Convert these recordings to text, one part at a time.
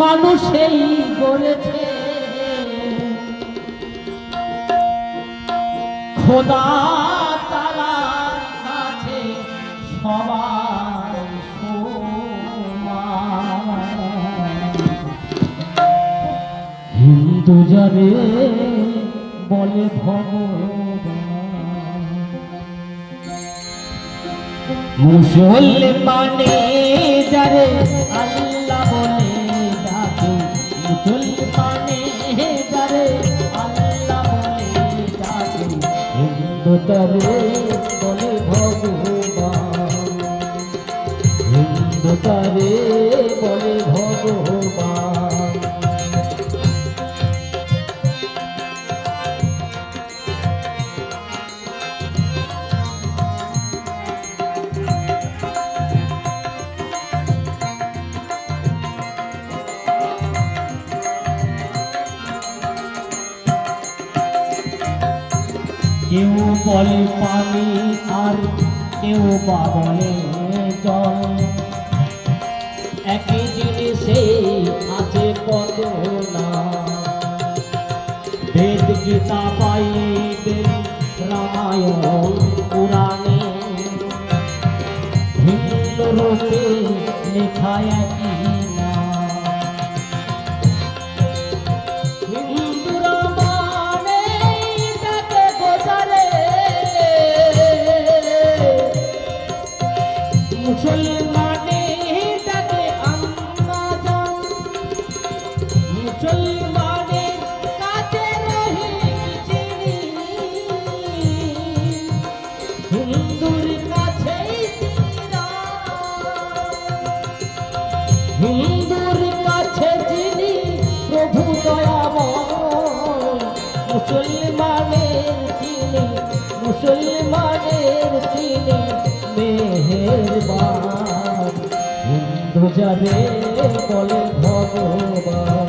মানুষেই করেছে খোদা হিন্দু বলে ভগবান। মুসলমানে যারে আল্লাহ তারে বলে ভগবান। হিন্দু তারে কেউ বলে পানি আর কেউ বা বলে জল। একই জিনিসে আছে কত না বেদ গীতা বাইবেল, রামায়ণ, পুরাণে। ভিন্ন রূপে লেখা একই হিন্দুর কাছে যিনি প্রভু দয়াময় মুসলমানের তিনি মুসলমানের তিনি মেহেরবান। হিন্দু যাবে বলে ভগবান।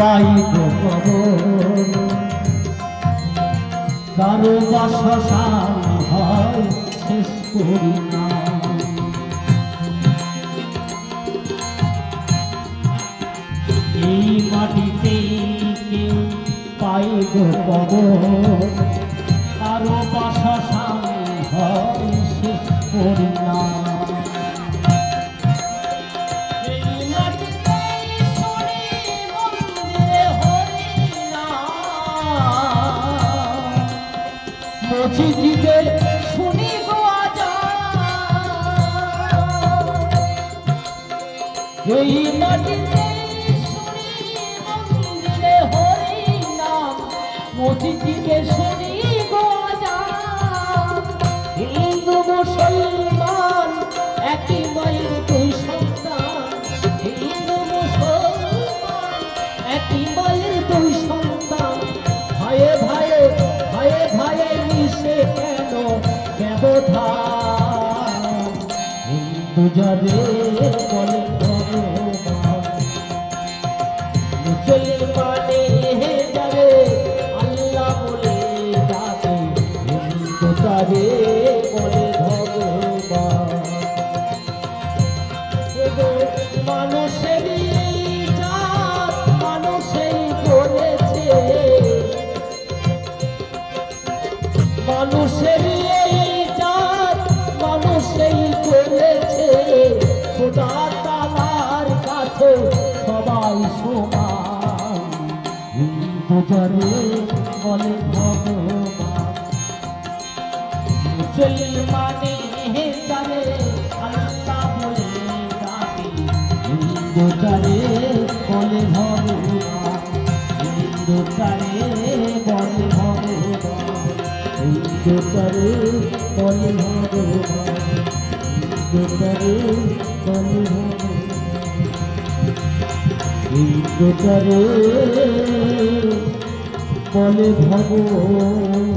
পাইব তো কারও করি না। এই মাটিতে কেউ পাইব কবর কারও মসজিদে শুনি এই মাটিতে শুনি মন্দিরে হরি নাম। মসজিদে শুনি মিশে কেন ব্যবধান? হিন্দু যাবে বলে ভগবান মানুষেরই এই জাত, মানুষেই করেছে খোদা তালার কাছে সবাই সমান। হিন্দু জনে বলে ভগবান। মুসলমানে জানে আল্লাহ বলে হিন্দু জানে বলে ভগবান। বেপারে কলহরে বেপারে কলহরে বেপারে কলে ভগবান